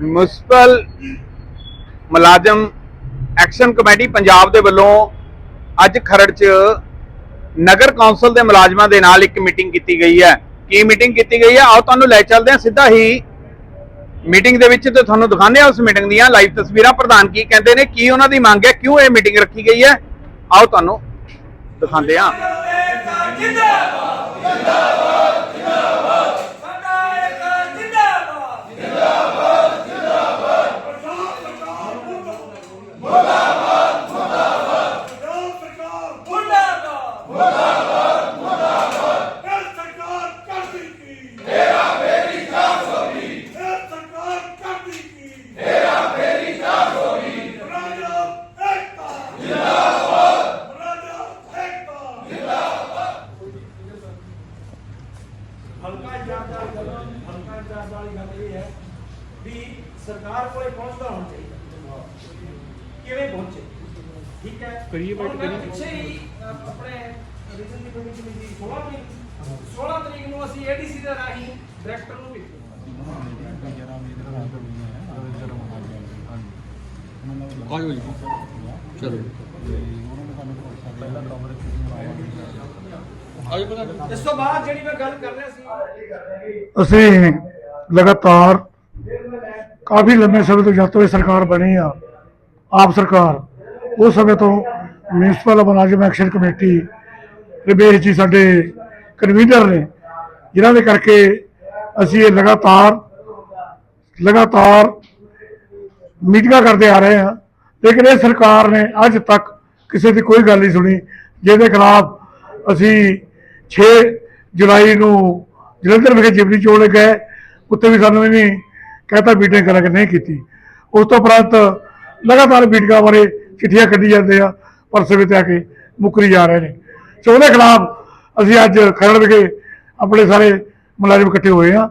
Municipal ਮੁਲਾਜ਼ਮ action committee Punjab ਦੇ ਵੱਲੋਂ ਅੱਜ ਖਰੜ 'ਚ ਨਗਰ ਕੌਂਸਲ ਦੇ ਮੁਲਾਜ਼ਮਾਂ ਦੇ ਨਾਲ ਇੱਕ ਮੀਟਿੰਗ ਕੀਤੀ ਗਈ ਹੈ। ਕੀ ਮੀਟਿੰਗ ਕੀਤੀ ਗਈ ਹੈ? ਆਓ ਤੁਹਾਨੂੰ ਲੈ ਚੱਲਦੇ ਹਾਂ ਸਿੱਧਾ ਹੀ ਮੀਟਿੰਗ ਦੇ ਵਿੱਚ ਤੇ ਤੁਹਾਨੂੰ ਦਿਖਾਉਂਦੇ ਹਾਂ ਉਸ ਮੀਟਿੰਗ ਦੀਆਂ ਲਾਈਵ ਤਸਵੀਰਾਂ। ਪ੍ਰਧਾਨ ਕੀ ਕਹਿੰਦੇ ਨੇ? ਕੀ ਉਹਨਾਂ ਦੀ ਮੰਗ ਹੈ? ਕਿਉਂ ਇਹ ਮੀਟਿੰਗ ਰੱਖੀ ਗਈ ਹੈ? ਆਓ ਤੁਹਾਨੂੰ ਦਿਖਾਉਂਦੇ ਹਾਂ ਸਰਕਾਰ ਕਰਦੀ ਕੀ ਤੇਰਾ ਫੇਰੀ 420 ਸਰਕਾਰ ਕਰਦੀ ਕੀ ਤੇਰਾ ਫੇਰੀ 420 ਰਾਜਾ ਏਕਤਾ ਜਿੰਦਾਬਾਦ ਰਾਜਾ ਏਕਤਾ ਹਲਕਾ ਇੰਚਾਰਜ ਵਾਲੀ ਗੱਲ ਹਲਕਾ ਇੰਚਾਰਜ ਵਾਲੀ ਗੱਲ ਇਹ ਹੈ ਵੀ ਸਰਕਾਰ ਕੋਲੇ ਪਹੁੰਚਦਾ ਹੋਣਾ ਚਾਹੀਦਾ। ਕਿਵੇਂ ਪਹੁੰਚੇ? ਠੀਕ ਹੈ? ਕਰੀਏ ਬੈਠ ਕਰੀਏ ਪਿੱਛੇ ਹੀ ਆਪਣੇ ਰੀਜਨ ਦੀ ਕਮੇਟੀ ਮਿਲੀ 16 ਤਰੀਕ 16 ਤਰੀਕ ਨੂੰ ਅਸੀਂ ਏਡੀਸੀ ਦੇ ਰਾਹੀਂ ਡਾਇਰੈਕਟਰ ਨੂੰ ਭੇਜਿਆ। ਆਜੋ ਜੀ ਚਲੋ। ਆਜੋ ਪਤਾ ਇਸ ਤੋਂ ਬਾਅਦ ਜਿਹੜੀ ਮੈਂ ਗੱਲ ਕਰ ਰਿਹਾ ਸੀ ਅਸੀਂ ਲਗਾਤਾਰ ਕਾਫੀ ਲੰਮੇ ਸਮੇਂ ਤੋਂ ਜਦ ਤੋਂ ਇਹ ਸਰਕਾਰ ਬਣੀ ਆ, ਆਪ ਸਰਕਾਰ, ਉਸ ਸਮੇਂ ਤੋਂ ਮਿਊਨਿਸਪਲ ਮੁਲਾਜ਼ਮ ਐਕਸ਼ਨ ਕਮੇਟੀ ਰਮੇਸ਼ ਜੀ ਸਾਡੇ ਕਨਵੀਨਰ ਨੇ। ਜਿਨ੍ਹਾਂ ਦੇ ਕਰਕੇ ਅਸੀਂ ਇਹ ਲਗਾਤਾਰ ਲਗਾਤਾਰ ਮੀਟਿੰਗਾਂ ਕਰਦੇ ਆ ਰਹੇ ਹਾਂ। ਲੇਕਿਨ ਇਹ ਸਰਕਾਰ ਨੇ ਅੱਜ ਤੱਕ ਕਿਸੇ ਦੀ ਕੋਈ ਗੱਲ ਨਹੀਂ ਸੁਣੀ, ਜਿਹਦੇ ਖਿਲਾਫ ਅਸੀਂ 6 ਜੁਲਾਈ ਨੂੰ ਜਲੰਧਰ ਵਿਖੇ ਜਿਮਨੀ ਚੋਣ ਗਏ ਉੱਤੇ ਵੀ ਸਾਨੂੰ ਇਹਨੇ ਕਹਤਾ ਮੀਟਿੰਗ ਕਰਾਂਗੇ, ਨਹੀਂ ਕੀਤੀ। ਉਸ ਤੋਂ ਉਪਰੰਤ ਲਗਾਤਾਰ ਮੀਟਿੰਗਾਂ ਬਾਰੇ ਚਿੱਠੀਆਂ ਕੱਢੀ ਜਾਂਦੇ ਆ ਪਰਸੇ ਸਮੇਂ ਤੇ ਆ ਕੇ ਮੁੱਕਰੀ ਜਾ ਰਹੇ ਨੇ। ਸੋ ਉਹਦੇ ਖਿਲਾਫ ਅਸੀਂ ਅੱਜ ਖਰੜ ਵਿਖੇ ਆਪਣੇ ਸਾਰੇ ਮੁਲਾਜ਼ਮ ਇਕੱਠੇ ਹੋਏ ਆ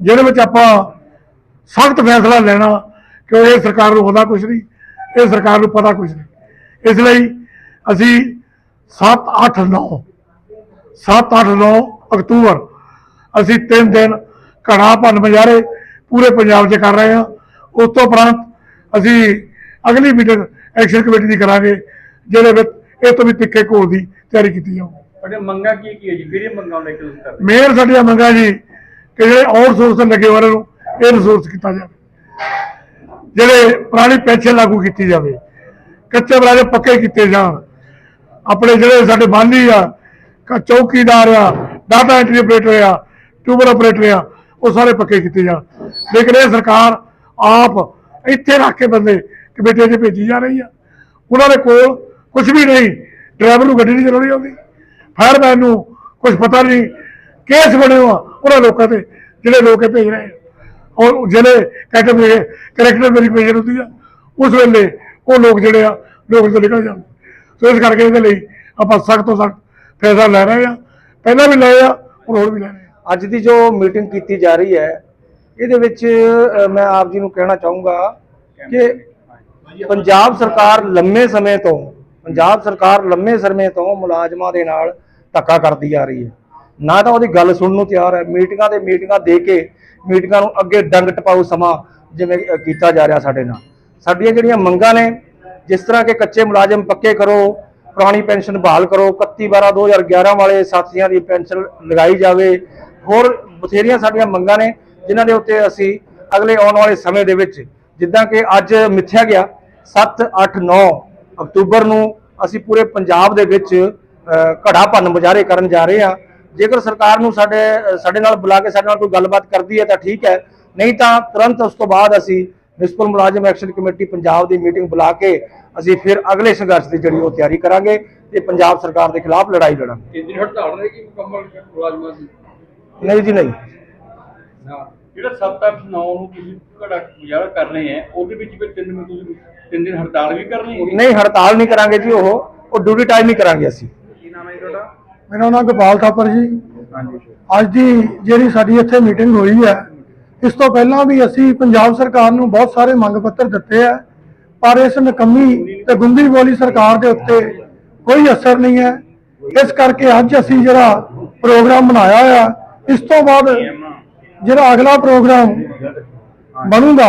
ਜਿਹਦੇ ਵਿੱਚ ਆਪਾਂ ਸਖਤ ਫੈਸਲਾ ਲੈਣਾ ਕਿ ਇਹ ਸਰਕਾਰ ਨੂੰ ਪਤਾ ਕੁਝ ਨਹੀਂ, ਇਹ ਸਰਕਾਰ ਨੂੰ ਪਤਾ ਕੁਝ ਨਹੀਂ। ਇਸ ਲਈ ਅਸੀਂ 7 8 9 7 8 9 ਅਕਤੂਬਰ ਅਸੀਂ ਤਿੰਨ ਦਿਨ ਘੜਾ ਭੰਨ ਮਜਾਰੇ ਪੂਰੇ ਪੰਜਾਬ 'ਚ ਕਰ ਰਹੇ ਹਾਂ। ਉਸ ਤੋਂ ਉਪਰੰਤ ਅਸੀਂ ਅਗਲੀ ਮੀਟਿੰਗ ਐਕਸ਼ਨ ਕਮੇਟੀ ਦੀ ਕਰਾਂਗੇ ਜਿਹਦੇ ਵਿੱਚ ਇਹ ਤੋਂ ਵੀ ਤਿੱਖੇ ਘੋਲ ਦੀ ਤਿਆਰੀ ਕੀਤੀ ਜਾਊ। ਤੁਹਾਡੇ ਮੰਗਾ ਕੀ ਕੀ ਹੈ ਜੀ? ਕਿਹੜੀਆਂ ਮੰਗਾਂ ਲੈ ਕੇ ਤੁਸੀਂ ਕਰਦੇ ਮੇਅਰ ਸਾਡੀਆਂ ਮੰਗਾਂ ਜੀ ਕਿ ਜਿਹੜੇ ਆਊਟਸੋਰਸ ਤੇ ਲੱਗੇ ਹੋਏ ਨੂੰ ਇਹ ਰਿਸੋਰਸ ਕੀਤਾ ਜਾਵੇ। ਜਿਹੜੇ ਪੁਰਾਣੀ ਪੈਨਸ਼ਨ ਲਾਗੂ ਕੀਤੀ ਜਾਵੇ ਕੱਚੇ ਬਰਾਦੇ ਪੱਕੇ ਕੀਤੇ ਜਾਣ। ਆਪਣੇ ਜਿਹੜੇ ਸਾਡੇ ਮਾਲੀ ਆ ਚੌਕੀਦਾਰ ਆ ਡਾਟਾ ਐਂਟਰੀ ਆਪਰੇਟਰ ਆ ਟਿਊਬਰ ਆਪਰੇਟਰ ਆ ਉਹ ਸਾਰੇ ਪੱਕੇ ਕੀਤੇ ਜਾਣ। ਲੇਕਿਨ ਇਹ ਸਰਕਾਰ ਆਪ ਇੱਥੇ ਰੱਖ ਕੇ ਬੰਦੇ ਕਮੇਟੀ 'ਚ ਭੇਜੀ ਜਾ ਰਹੀ ਆ। ਉਹਨਾਂ ਦੇ ਕੋਲ ਕੁਝ ਵੀ ਨਹੀਂ, ਡਰਾਈਵਰ ਨੂੰ ਗੱਡੀ ਨਹੀਂ ਚਲਾਉਣੀ ਆਉਂਦੀ। ਫਾਇਰਮੈਨ ਨੂੰ ਕੁਝ ਪਤਾ ਨਹੀਂ, ਕੇਸ ਬਣੇ ਹੋ ਉਹਨਾਂ ਲੋਕਾਂ ਤੇ, ਜਿਹੜੇ ਲੋਕ ਇਹ ਭੇਜ ਰਹੇ ਆ। ਔਰ ਜਿਹੜੇ ਕੈਟਾਗਰੀ ਕਰੈਕਟਰ ਵੈਰੀਫਿਕੇਸ਼ਨ ਹੁੰਦੀ ਆ, ਉਸ ਵੇਲੇ ਉਹ ਲੋਕ ਜਿਹੜੇ ਆ, ਲੋਕ ਤੋਂ ਨਿਕਲ ਜਾਂਦੇ। ਸੋ ਇਸ ਕਰਕੇ ਇਹਦੇ ਲਈ ਆਪਾਂ ਸਖਤ ਤੋਂ ਸਖਤ ਫੈਸਲਾ ਲੈ ਰਹੇ ਆ। ਪਹਿਲਾਂ ਵੀ ਲਏ ਆ, ਹੁਣ ਹੋਰ ਵੀ ਲੈ ਰਹੇ ਆ। ਅੱਜ ਦੀ ਜੋ ਮੀਟਿੰਗ ਕੀਤੀ ਜਾ ਰਹੀ ਹੈ, ਇਹਦੇ ਵਿੱਚ ਮੈਂ ਆਪ ਜੀ ਨੂੰ ਕਹਿਣਾ ਚਾਹੂੰਗਾ ਕਿ ਪੰਜਾਬ ਸਰਕਾਰ ਲੰਮੇ ਸਮੇਂ ਤੋਂ, ਪੰਜਾਬ ਸਰਕਾਰ ਲੰਮੇ ਸਮੇਂ ਤੋਂ ਮੁਲਾਜ਼ਮਾਂ ਦੇ ਨਾਲ ਧੱਕਾ ਕਰਦੀ ਆ ਰਹੀ ਹੈ। ਨਾ ਤਾਂ ਉਹਦੀ ਗੱਲ ਸੁਣਨ ਨੂੰ ਤਿਆਰ ਹੈ, ਮੀਟਿੰਗਾਂ ਦੇ ਮੀਟਿੰਗਾਂ ਦੇ ਕੇ ਮੀਟਿੰਗਾਂ ਨੂੰ ਅੱਗੇ ਡੰਗ ਟਪਾਊ ਸਮਾਂ ਜਿਵੇਂ ਕੀਤਾ ਜਾ ਰਿਹਾ ਸਾਡੇ ਨਾਲ। ਸਾਡੀਆਂ ਜਿਹੜੀਆਂ ਮੰਗਾਂ ਨੇ, ਜਿਸ ਤਰ੍ਹਾਂ ਕਿ ਕੱਚੇ ਮੁਲਾਜ਼ਮ ਪੱਕੇ ਕਰੋ, ਪੁਰਾਣੀ ਪੈਨਸ਼ਨ ਬਹਾਲ ਕਰੋ 31 12 2011 ਵਾਲੇ ਸਾਥੀਆਂ ਦੀ ਪੈਨਸ਼ਨ ਲਗਾਈ ਜਾਵੇ ਹੋਰ ਬਥੇਰੀਆਂ ਸਾਡੀਆਂ ਮੰਗਾਂ ਨੇ, ਜਿਨ੍ਹਾਂ ਦੇ ਉੱਤੇ ਅਸੀਂ ਅਗਲੇ ਆਉਣ ਵਾਲੇ ਸਮੇਂ ਦੇ ਵਿੱਚ ਜਿੱਦਾਂ ਕਿ ਅੱਜ ਮਿੱਥਿਆ ਗਿਆ 7 8 9 ਅਕਤੂਬਰ ਨੂੰ ਅਸੀਂ ਪੂਰੇ ਪੰਜਾਬ ਦੇ ਵਿੱਚ ਘੜਾ ਭੰਨ ਮੁਜ਼ਾਹਰੇ ਕਰਨ ਜਾ ਰਹੇ ਹਾਂ। ਜੇਕਰ ਸਰਕਾਰ ਨੂੰ ਸਾਡੇ ਸਾਡੇ ਨਾਲ ਬੁਲਾ ਕੇ ਸਾਡੇ ਨਾਲ ਕੋਈ ਗੱਲਬਾਤ ਕਰਦੀ ਹੈ ਤਾਂ ਠੀਕ ਹੈ, ਨਹੀਂ ਤਾਂ ਤੁਰੰਤ ਉਸ ਤੋਂ ਬਾਅਦ ਅਸੀਂ ਮਿਊਨਿਸਪਲ ਮੁਲਾਜ਼ਮ ਐਕਸ਼ਨ ਕਮੇਟੀ ਪੰਜਾਬ ਦੀ ਮੀਟਿੰਗ ਬੁਲਾ ਕੇ ਅਸੀਂ ਫਿਰ ਅਗਲੇ ਸੰਘਰਸ਼ ਦੀ ਜਿਹੜੀ ਉਹ ਤਿਆਰੀ ਕਰਾਂਗੇ ਤੇ ਪੰਜਾਬ ਸਰਕਾਰ ਦੇ ਖਿਲਾਫ ਲੜਾਈ ਲੜਾਂਗੇ। ਕਿੰਨੀ ਹੜਤਾਲ ਰਹੇਗੀ ਮੁਕੰਮਲ ਮੁਲਾਜ਼ਮਾਂ ਦੀ। ਨਹੀਂ ਜੀ ਨਹੀਂ। ਜਿਹੜਾ 7 8 9 ਨੂੰ ਤੁਸੀਂ ਘੜਾ ਗੁਜ਼ਾਰਾ ਕਰ ਰਹੇ ਹੈ ਉਹਦੇ ਵਿੱਚ ਵੀ ਤਿੰਨ ਦਿਨ ਤੁਸੀਂ ਤਿੰਨ ਦਿਨ ਹੜਤਾਲ ਵੀ ਕਰਨੀ ਹੈ? ਨਹੀਂ ਹੜਤਾਲ ਨਹੀਂ ਕਰਾਂਗੇ ਜੀ ਉਹ। ਉਹ ਡਿਊਟੀ ਟਾਈਮ ਹੀ ਕਰਾਂਗੇ ਅਸੀਂ। ਮੇਰਾ ਨਾਮ ਗੋਪਾਲ ਥਾਪਰ ਜੀ। ਅੱਜ ਦੀ ਜਿਹੜੀ ਸਾਡੀ ਇੱਥੇ ਮੀਟਿੰਗ ਹੋਈ ਹੈ ਇਸ ਤੋਂ ਪਹਿਲਾਂ ਵੀ ਅਸੀਂ ਪੰਜਾਬ ਸਰਕਾਰ ਨੂੰ ਬਹੁਤ ਸਾਰੇ ਮੰਗ ਪੱਤਰ ਦਿੱਤੇ ਆ ਪਰ ਇਸ ਨਕੰਮੀ ਤੇ ਗੁੰਗੀ ਬੋਲੀ ਸਰਕਾਰ ਦੇ ਉੱਤੇ ਕੋਈ ਅਸਰ ਨਹੀਂ ਹੈ। ਇਸ ਕਰਕੇ ਅੱਜ ਅਸੀਂ ਜਿਹੜਾ ਪ੍ਰੋਗਰਾਮ ਬਣਾਇਆ ਹੋਇਆ ਇਸ ਤੋਂ ਬਾਅਦ ਜਿਹੜਾ ਅਗਲਾ ਪ੍ਰੋਗਰਾਮ ਬਣੂਗਾ,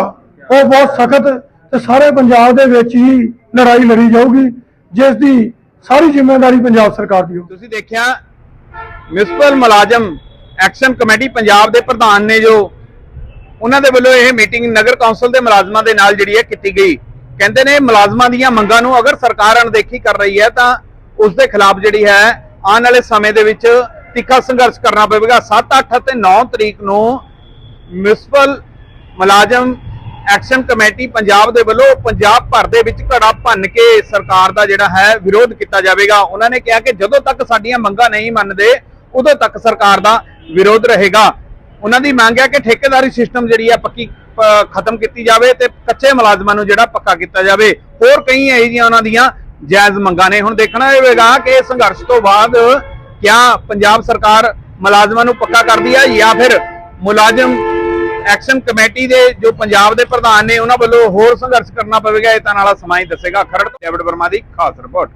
ਉਹ ਬਹੁਤ ਸਖਤ ਤੇ ਸਾਰੇ ਪੰਜਾਬ ਦੇ ਵਿੱਚ ਹੀ ਲੜਾਈ ਲੜੀ ਜਾਊਗੀ, ਜਿਸ ਦੀ ਸਾਰੀ ਜ਼ਿੰਮੇਵਾਰੀ ਪੰਜਾਬ ਸਰਕਾਰ ਦੀ ਹੋਊਗੀ। ਤੁਸੀਂ ਦੇਖਿਆ ਮਿਊਨਿਸਪਲ ਮੁਲਾਜ਼ਮ ਐਕਸ਼ਨ ਕਮੇਟੀ ਪੰਜਾਬ ਦੇ ਪ੍ਰਧਾਨ ਨੇ ਜੋ ਉਹਨਾਂ ਦੇ ਵੱਲੋਂ ਇਹ ਮੀਟਿੰਗ ਨਗਰ ਕੌਂਸਲ ਦੇ ਮੁਲਾਜ਼ਮਾਂ ਦੇ ਨਾਲ ਜਿਹੜੀ ਹੈ ਕੀਤੀ ਗਈ। ਕਹਿੰਦੇ ਨੇ ਮੁਲਾਜ਼ਮਾਂ ਦੀਆਂ ਮੰਗਾਂ ਨੂੰ ਅਗਰ ਸਰਕਾਰ ਅਣਦੇਖੀ ਕਰ ਰਹੀ ਹੈ ਤਾਂ ਉਸ ਦੇ ਖਿਲਾਫ ਜਿਹੜੀ ਹੈ ਆਉਣ ਵਾਲੇ ਸਮੇਂ ਦੇ ਵਿੱਚ ਤਿੱਖਾ ਸੰਘਰਸ਼ ਕਰਨਾ ਪਵੇਗਾ। 7 8 ਅਤੇ 9 ਤਰੀਕ ਨੂੰ ਮਿਊਨਿਸਪਲ ਮੁਲਾਜ਼ਮ ਐਕਸ਼ਨ ਕਮੇਟੀ ਪੰਜਾਬ ਦੇ ਵੱਲੋਂ ਪੰਜਾਬ ਭਰ ਦੇ ਵਿੱਚ ਘੜਾ ਭੰਨ ਕੇ ਸਰਕਾਰ ਦਾ ਜਿਹੜਾ ਹੈ ਵਿਰੋਧ ਕੀਤਾ ਜਾਵੇਗਾ। ਉਹਨਾਂ ਨੇ ਕਿਹਾ ਕਿ ਜਦੋਂ ਤੱਕ ਸਾਡੀਆਂ ਮੰਗਾਂ ਨਹੀਂ ਮੰਨਦੇ, ਉਦੋਂ ਤੱਕ ਸਰਕਾਰ ਦਾ ਵਿਰੋਧ ਰਹੇਗਾ। ਉਹਨਾਂ ਦੀ ਮੰਗ ਹੈ ਕਿ ਠੇਕੇਦਾਰੀ ਸਿਸਟਮ ਜਿਹੜੀ ਹੈ ਪੱਕੀ ਖਤਮ ਕੀਤੀ ਜਾਵੇ ਤੇ ਕੱਚੇ ਮੁਲਾਜ਼ਮਾਂ ਨੂੰ ਜਿਹੜਾ ਪੱਕਾ ਕੀਤਾ ਜਾਵੇ। ਹੋਰ ਕਈ ਇਹੋ ਜਿਹੀਆਂ ਉਹਨਾਂ ਦੀਆਂ ਜਾਇਜ਼ ਮੰਗਾਂ ਨੇ। ਹੁਣ ਦੇਖਣਾ ਹੋਵੇਗਾ ਕਿ ਸੰਘਰਸ਼ ਤੋਂ ਬਾਅਦ ਕਿਆ ਪੰਜਾਬ ਸਰਕਾਰ ਮੁਲਾਜ਼ਮਾਂ ਨੂੰ ਪੱਕਾ ਕਰਦੀ ਹੈ ਜਾਂ ਫਿਰ ਮੁਲਾਜ਼ਮ ਐਕਸ਼ਨ ਕਮੇਟੀ ਦੇ ਜੋ ਪੰਜਾਬ ਦੇ ਪ੍ਰਧਾਨ ਨੇ ਉਹਨਾਂ ਵੱਲੋਂ ਹੋਰ ਸੰਘਰਸ਼ ਕਰਨਾ ਪਵੇਗਾ, ਇਹ ਤਾਂ ਨਾਲਾ ਸਮਾਂ ਹੀ ਦੱਸੇਗਾ। ਖਰੜ ਤੋਂ ਡੇਵਿਡ ਵਰਮਾ ਦੀ ਖਾਸ ਰਿਪੋਰਟ।